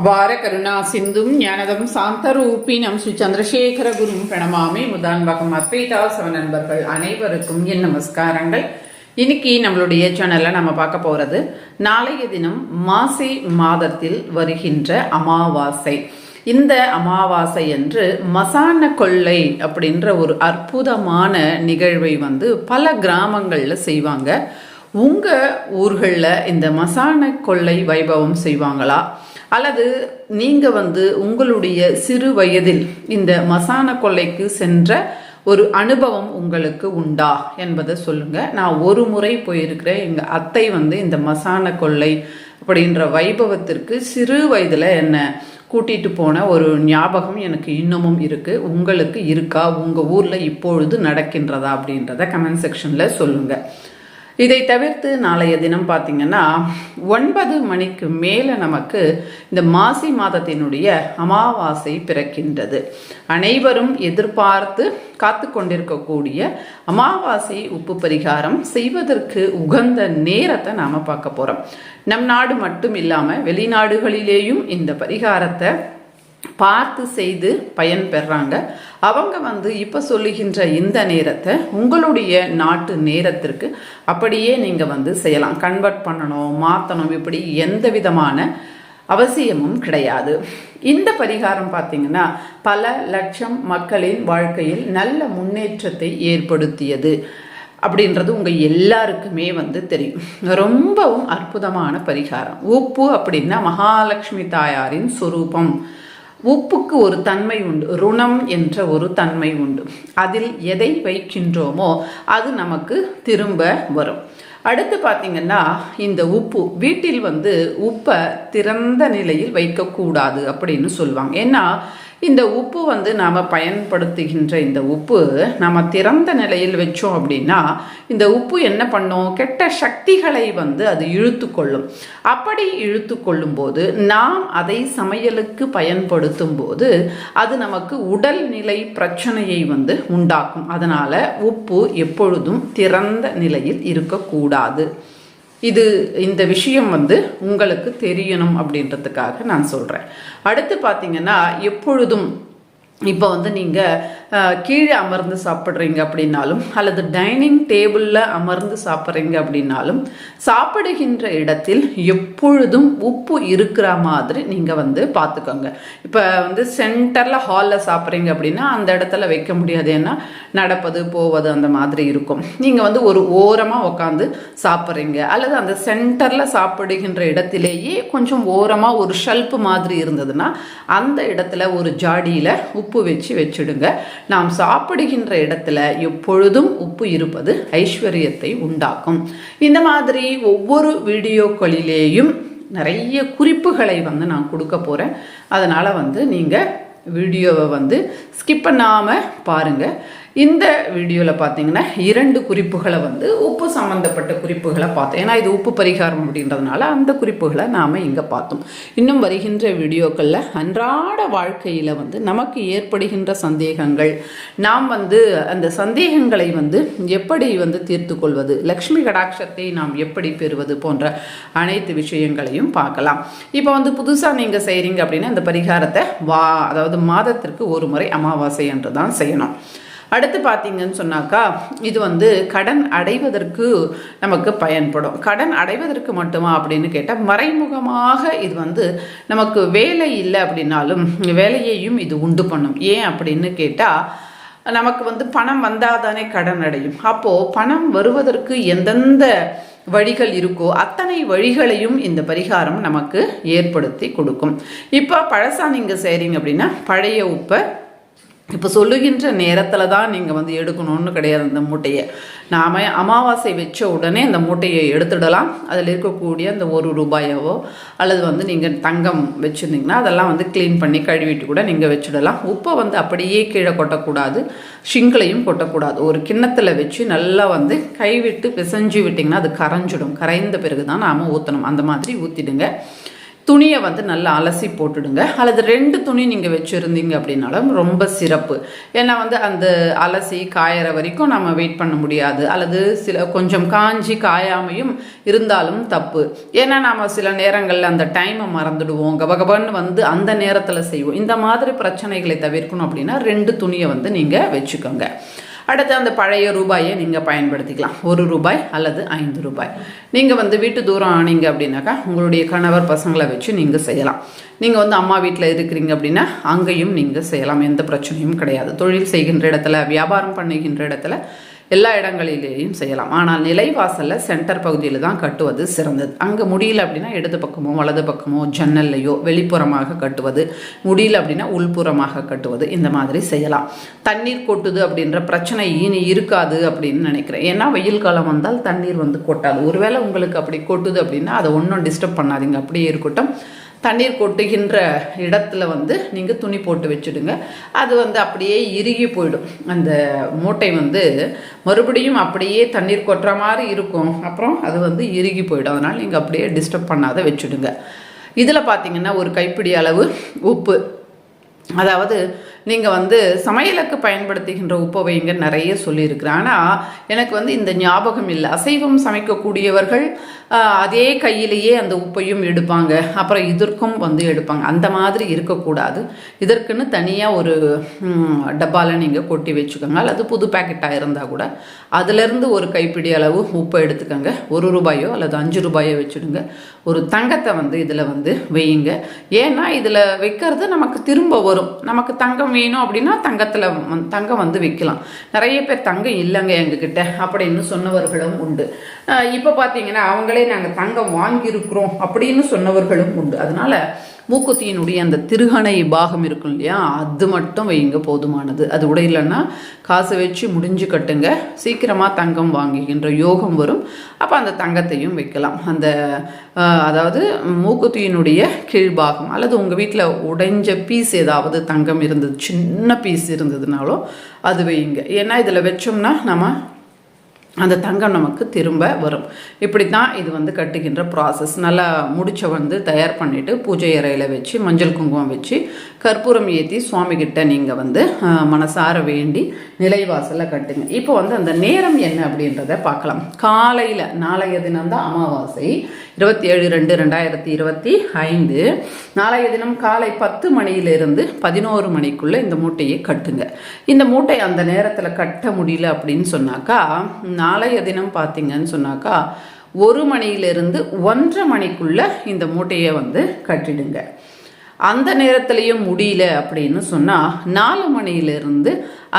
அபார கருணா சிந்தும் ஞானதம் சாந்தரூபினம் ஸ்ரீ சந்திரசேகர குரும் பிரணமாமி முதான்பகம் அத்வைதா சவ நண்பர்கள் அனைவருக்கும் என் நமஸ்காரங்கள். இன்னைக்கு நம்மளுடைய சேனல்ல நம்ம பார்க்க போறது நாளைய தினம் மாசி மாதத்தில் வருகின்ற அமாவாசை. இந்த அமாவாசை என்று மசான கொள்ளை அப்படின்ற ஒரு அற்புதமான நிகழ்வை வந்து பல கிராமங்களில் செய்வாங்க. உங்கள் ஊர்களில் இந்த மசான கொள்ளை வைபவம் செய்வாங்களா? அல்லது நீங்க வந்து உங்களுடைய சிறு வயதில் இந்த மசான கொள்ளைக்கு சென்ற ஒரு அனுபவம் உங்களுக்கு உண்டா என்பதை சொல்லுங்க. நான் ஒரு முறை போயிருக்கிறேன். எங்க அத்தை வந்து இந்த மசான கொள்ளை அப்படின்ற வைபவத்திற்கு சிறு வயதில் என்ன கூட்டிட்டு போன ஒரு ஞாபகம் எனக்கு இன்னமும் இருக்கு. உங்களுக்கு இருக்கா? உங்க ஊர்ல இப்பொழுது நடக்கின்றதா அப்படின்றத கமெண்ட் செக்ஷன்ல சொல்லுங்க. இதை தவிர்த்து நாளைய தினம் பார்த்தீங்கன்னா ஒன்பது மணிக்கு மேலே நமக்கு இந்த மாசி மாதத்தினுடைய அமாவாசை பிறக்கின்றது. அனைவரும் எதிர்பார்த்து காத்து கொண்டிருக்கக்கூடிய அமாவாசை உப்பு பரிகாரம் செய்வதற்கு உகந்த நேரத்தை நாம் பார்க்க போகிறோம் நம் நாடு மட்டும் இல்லாமல் வெளிநாடுகளிலேயும் இந்த பரிகாரத்தை பார்த்து செய்து பயன் பெறாங்க. அவங்க வந்து இப்போ சொல்லுகின்ற இந்த நேரத்தை உங்களுடைய நாட்டு நேரத்திற்கு அப்படியே நீங்கள் வந்து செய்யலாம். கன்வெர்ட் பண்ணணும் மாற்றணும் இப்படி எந்த விதமான அவசியமும் கிடையாது. இந்த பரிகாரம் பார்த்தீங்கன்னா பல லட்சம் மக்களின் வாழ்க்கையில் நல்ல முன்னேற்றத்தை ஏற்படுத்தியது அப்படின்றது உங்கள் எல்லாருக்குமே வந்து தெரியும். ரொம்பவும் அற்புதமான பரிகாரம். உப்பு அப்படின்னா மகாலட்சுமி தாயாரின் சொரூபம். உப்புக்கு ஒரு தன்மை உண்டு ருணம் என்ற ஒரு தன்மை உண்டு. அதில் எதை வைக்கின்றோமோ அது நமக்கு திரும்ப வரும். அடுத்து பார்த்தீங்கன்னா இந்த உப்பு வீட்டில் வந்து உப்பை திறந்த நிலையில் வைக்கக்கூடாது அப்படின்னு சொல்லுவாங்க. ஏன்னா இந்த உப்பு வந்து நாம் பயன்படுத்துகின்ற இந்த உப்பு நம்ம திறந்த நிலையில் வச்சோம் அப்படின்னா இந்த உப்பு என்ன பண்ணும்? கெட்ட சக்திகளை வந்து அது இழுத்து கொள்ளும் அப்படி இழுத்து கொள்ளும்போது நாம் அதை சமையலுக்கு பயன்படுத்தும் போது அது நமக்கு உடல்நிலை பிரச்சனையை வந்து உண்டாக்கும். அதனால் உப்பு எப்பொழுதும் திறந்த நிலையில் இருக்கக்கூடாது. இது இந்த விஷயம் வந்து உங்களுக்கு தெரியணும் அப்படின்றதுக்காக நான் சொல்கிறேன் அடுத்து பார்த்தீங்கன்னா எப்பொழுதும் இப்போ வந்து நீங்கள் கீழே அமர்ந்து சாப்பிட்றீங்க அப்படின்னாலும் அல்லது டைனிங் டேபிளில் அமர்ந்து சாப்பிட்றீங்க அப்படின்னாலும் சாப்பிடுகின்ற இடத்தில் எப்பொழுதும் உப்பு இருக்கிற மாதிரி நீங்கள் வந்து பார்த்துக்கோங்க. இப்போ வந்து சென்டரில் ஹாலில் சாப்பிட்றீங்க அப்படின்னா அந்த இடத்துல வைக்க முடியாது. ஏன்னா நடப்பது போவது அந்த மாதிரி இருக்கும். நீங்கள் வந்து ஒரு ஓரமாக உட்காந்து சாப்பிட்றீங்க. அல்லது அந்த சென்டரில் சாப்பிடுகின்ற இடத்திலேயே கொஞ்சம் ஓரமாக ஒரு ஷெல்ப் மாதிரி இருந்ததுன்னா அந்த இடத்துல ஒரு ஜாடியில் உப்பு வச்சு வச்சுடுங்க. நாம் சாப்பிடுகின்ற இடத்துல எப்பொழுதும் உப்பு இருப்பது ஐஸ்வர்யத்தை உண்டாக்கும். இந்த மாதிரி ஒவ்வொரு வீடியோக்களிலேயும் நிறைய குறிப்புகளை வந்து நான் கொடுக்க போகிறேன் அதனால் வந்து நீங்கள் வீடியோவை வந்து ஸ்கிப் பண்ணாமல் பாருங்கள் இந்த வீடியோவில் பார்த்தீங்கன்னா இரண்டு குறிப்புகளை வந்து உப்பு சம்மந்தப்பட்ட குறிப்புகளை பார்த்தோம். ஏன்னா இது உப்பு பரிகாரம் அப்படின்றதுனால அந்த குறிப்புகளை நாம் இங்கே பார்த்தோம். இன்னும் வருகின்ற வீடியோக்களில் அன்றாட வாழ்க்கையில் வந்து நமக்கு ஏற்படுகின்ற சந்தேகங்கள் நாம் வந்து அந்த சந்தேகங்களை வந்து எப்படி வந்து தீர்த்து கொள்வது லக்ஷ்மி கடாட்சத்தை நாம் எப்படி பெறுவது போன்ற அனைத்து விஷயங்களையும் பார்க்கலாம். இப்போ வந்து புதுசாக நீங்கள் செய்கிறீங்க அப்படின்னா இந்த பரிகாரத்தை வா அதாவது மாதத்திற்கு ஒரு முறை அமாவாசை என்று தான் செய்யணும். அடுத்து பார்த்தீங்கன்னு சொன்னாக்கா இது வந்து கடன் அடைவதற்கு நமக்கு பயன்படும். கடன் அடைவதற்கு மட்டுமா அப்படின்னு கேட்டால் மறைமுகமாக இது வந்து நமக்கு வேலை இல்லை அப்படின்னாலும் வேலையையும் இது உண்டு பண்ணும். ஏன் அப்படின்னு கேட்டால் நமக்கு வந்து பணம் வந்தால் தானே கடன் அடையும். அப்போது பணம் வருவதற்கு எந்தெந்த வழிகள் இருக்கோ அத்தனை வழிகளையும் இந்த பரிகாரம் நமக்கு ஏற்படுத்தி கொடுக்கும். இப்போ பழசா நீங்கள் செய்கிறீங்க அப்படின்னா பழைய உப்பை இப்போ சொல்லுகின்ற நேரத்தில் தான் நீங்கள் வந்து எடுக்கணும்னு கிடையாது அந்த மூட்டையை. நாம் அமாவாசை வச்ச உடனே அந்த மூட்டையை எடுத்துடலாம். அதில் இருக்கக்கூடிய அந்த ஒரு ரூபாயவோ அல்லது வந்து நீங்கள் தங்கம் வச்சுருந்தீங்கன்னா அதெல்லாம் வந்து க்ளீன் பண்ணி கழுவிட்டு கூட நீங்கள் வச்சுடலாம். உப்பை வந்து அப்படியே கீழே கொட்டக்கூடாது. ஷிங்களையும் கொட்டக்கூடாது. ஒரு கிண்ணத்தில் வச்சு நல்லா வந்து கைவிட்டு பிசைஞ்சு விட்டிங்கன்னா அது கரைஞ்சிடும். கரைந்த பிறகு தான் நாம் ஊற்றணும் அந்த மாதிரி ஊற்றிடுங்க துணியை வந்து நல்லா அலசி போட்டுடுங்க. அல்லது ரெண்டு துணி நீங்கள் வச்சுருந்தீங்க அப்படின்னாலும் ரொம்ப சிறப்பு. ஏன்னா வந்து அந்த அலசி காயற வரைக்கும் நம்ம வெயிட் பண்ண முடியாது. அல்லது சில கொஞ்சம் காஞ்சி காயாமையும் இருந்தாலும் தப்பு. ஏன்னா நாம் சில நேரங்களில் அந்த டைமை மறந்துடுவோம். கபகபன்னு வந்து அந்த நேரத்தில் செய்வோம். இந்த மாதிரி பிரச்சனைகளை தவிர்க்கணும் அப்படின்னா ரெண்டு துணியை வந்து நீங்கள் வச்சுக்கோங்க. அடுத்து அந்த பழைய ரூபாயை நீங்கள் பயன்படுத்திக்கலாம். ஒரு ரூபாய் அல்லது ஐந்து ரூபாய். நீங்கள் வந்து வீட்டு தூரம் ஆனீங்க அப்படின்னாக்கா உங்களுடைய கணவர் பசங்களை வச்சு நீங்கள் செய்யலாம். நீங்கள் வந்து அம்மா வீட்டில் இருக்கிறீங்க அப்படின்னா அங்கேயும் நீங்கள் செய்யலாம். எந்த பிரச்சனையும் கிடையாது. தொழில் செய்கின்ற இடத்துல வியாபாரம் பண்ணுகின்ற இடத்துல எல்லா இடங்களிலேயும் செய்யலாம். ஆனால் நிலைவாசலில் சென்டர் பகுதியில் தான் கட்டுவது சிறந்தது. அங்கே முடியல அப்படின்னா இடது பக்கமோ வலது பக்கமோ ஜன்னல்லையோ வெளிப்புறமாக கட்டுவது முடியல அப்படின்னா உள்புறமாக கட்டுவது இந்த மாதிரி செய்யலாம். தண்ணீர் கொட்டுது அப்படின்ற பிரச்சனை இனி இருக்காது அப்படின்னு நினைக்கிறேன். ஏன்னா வெயில் காலம் வந்தால் தண்ணீர் வந்து கொட்டாது. ஒருவேளை உங்களுக்கு அப்படி கொட்டுது அப்படின்னா அதை ஒன்றும் டிஸ்டர்ப் பண்ணாதீங்க. அப்படியே இருக்கட்டும். தண்ணீர் கொட்டுகின்ற இடத்துல வந்து நீங்கள் துணி போட்டு வச்சுடுங்க. அது வந்து அப்படியே இறுகி போயிடும். அந்த மூட்டை வந்து மறுபடியும் அப்படியே தண்ணீர் கொட்டுற மாதிரி இருக்கும். அப்புறம் அது வந்து இறுகி போயிடும். அதனால் நீங்கள் அப்படியே டிஸ்டர்ப் பண்ணாத வச்சுடுங்க. இதில் பார்த்தீங்கன்னா ஒரு கைப்பிடி அளவு உப்பு. அதாவது நீங்கள் வந்து சமையலுக்கு பயன்படுத்துகின்ற உப்பை வைங்க நிறைய சொல்லியிருக்கிறேன் ஆனால் எனக்கு வந்து இந்த ஞாபகம் இல்லை. அசைவம் சமைக்கக்கூடியவர்கள் அதே கையிலேயே அந்த உப்பையும் எடுப்பாங்க. அப்புறம் இதற்கும் வந்து எடுப்பாங்க. அந்த மாதிரி இருக்கக்கூடாது. இதற்குன்னு தனியாக ஒரு டப்பாவில் நீங்கள் கொட்டி வச்சுக்கோங்க. அல்லது புது பேக்கெட்டாக இருந்தால் கூட அதுலேருந்து ஒரு கைப்பிடி அளவு உப்பை எடுத்துக்கோங்க. ஒரு ரூபாயோ அல்லது அஞ்சு ரூபாயோ வச்சுடுங்க. ஒரு தங்கத்தை வந்து இதில் வந்து வையுங்க. ஏன்னா இதில் வைக்கிறது நமக்கு திரும்ப வரும். நமக்கு தங்கம் வேணும் அப்படின்னா தங்கத்தில் தங்கம் வந்து விற்கலாம் நிறைய பேர் தங்கம் இல்லைங்க எங்ககிட்ட அப்படின்னு சொன்னவர்களும் உண்டு. இப்போ பார்த்தீங்கன்னா அவங்களே நாங்கள் தங்கம் வாங்கியிருக்கிறோம் அப்படின்னு சொன்னவர்களும் உண்டு. அதனால மூக்குத்தியினுடைய அந்த திருகணை பாகம் இருக்கும் இல்லையா அது மட்டும் வைங்க போதுமானது. அது கூட இல்லைன்னா காசு வச்சு முடிஞ்சு கட்டுங்க. சீக்கிரமாக தங்கம் வாங்குகின்ற யோகம் வரும். அப்போ அந்த தங்கத்தையும் வைக்கலாம். அந்த அதாவது மூக்குத்தியினுடைய கீழ்பாகம் அல்லது உங்கள் வீட்டில் உடைஞ்ச பீஸ் ஏதாவது தங்கம் இருந்தது சின்ன பீஸ் இருந்ததுனாலும் அது வைங்க ஏன்னா இதில் வச்சோம்னா நம்ம அந்த தங்கம் நமக்கு திரும்ப வரும். இப்படி தான் இது வந்து கட்டுகின்ற ப்ராசஸ் நல்லா முடிச்ச வந்து தயார் பண்ணிவிட்டு பூஜை அறையில் வச்சு மஞ்சள் குங்குமம் வச்சு கற்பூரம் ஏற்றி சுவாமிகிட்ட நீங்கள் வந்து மனசார வேண்டி நிலைவாசலில் கட்டுங்க. இப்போ வந்து அந்த நேரம் என்ன அப்படின்றத பார்க்கலாம். காலையில் நாளைய தினம் தான் அமாவாசை. இருபத்தி ஏழு ரெண்டு ரெண்டாயிரத்தி இருபத்தி ஐந்து. நாளைய தினம் காலை பத்து மணியிலிருந்து பதினோரு மணிக்குள்ளே இந்த மூட்டையை கட்டுங்க. இந்த மூட்டை அந்த நேரத்தில் கட்ட முடியல அப்படின்னு சொன்னாக்கா நாளைய தினம் பார்த்தீங்கன்னு சொன்னாக்கா ஒரு மணியிலிருந்து ஒன்றரை மணிக்குள்ள இந்த மூட்டையை வந்து கட்டிடுங்க. அந்த நேரத்துலையும் முடியல அப்படின்னு சொன்னால் நாலு மணியிலிருந்து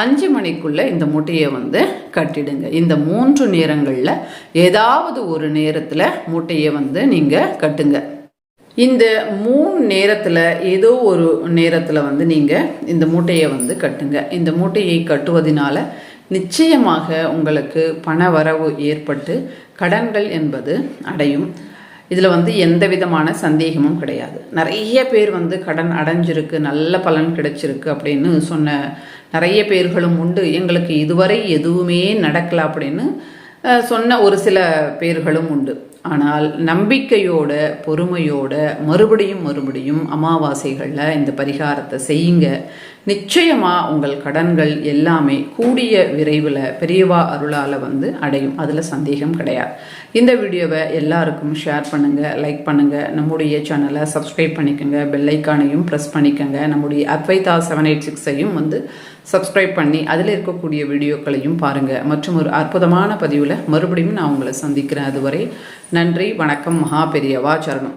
அஞ்சு மணிக்குள்ளே இந்த மூட்டையை வந்து கட்டிடுங்க. இந்த மூன்று நேரங்களில் ஏதாவது ஒரு நேரத்தில் மூட்டையை வந்து நீங்கள் கட்டுங்க. இந்த மூணு நேரத்தில் ஏதோ ஒரு நேரத்தில் வந்து நீங்கள் இந்த மூட்டையை வந்து கட்டுங்க. இந்த மூட்டையை கட்டுவதனால நிச்சயமாக உங்களுக்கு பண வரவு ஏற்பட்டு கடன்கள் என்பது அடையும். இதில் வந்து எந்த விதமான சந்தேகமும் கிடையாது. நிறைய பேர் வந்து கடன் அடைஞ்சிருக்கு நல்ல பலன் கிடைச்சிருக்கு அப்படின்னு சொன்ன நிறைய பேர்களும் உண்டு. எங்களுக்கு இதுவரை எதுவுமே நடக்கல அப்படின்னு சொன்ன ஒரு சில பேர்களும் உண்டு. ஆனால் நம்பிக்கையோட பொறுமையோட மறுபடியும் மறுபடியும் அமாவாசைகளில் இந்த பரிகாரத்தை செய்யுங்க. நிச்சயமாக உங்கள் கடன்கள் எல்லாமே கூடிய விரைவில் பெரியவா அருளால் வந்து அடையும். அதில் சந்தேகம் கிடையாது. இந்த வீடியோவை எல்லாருக்கும் ஷேர் பண்ணுங்கள் லைக் பண்ணுங்கள் நம்முடைய சேனலை சப்ஸ்கிரைப் பண்ணிக்கோங்க. பெல்லைக்கானையும் ப்ரெஸ் பண்ணிக்கோங்க. நம்முடைய அத்வைதா செவன் எயிட் சிக்ஸையும் வந்து சப்ஸ்கிரைப் பண்ணி அதில் இருக்கக்கூடிய வீடியோக்களையும் பாருங்கள் மற்றும் ஒரு அற்புதமான பதிவில் மறுபடியும் நான் உங்களை சந்திக்கிறேன். அதுவரை நன்றி வணக்கம் மகா பெரியவா சரணம்.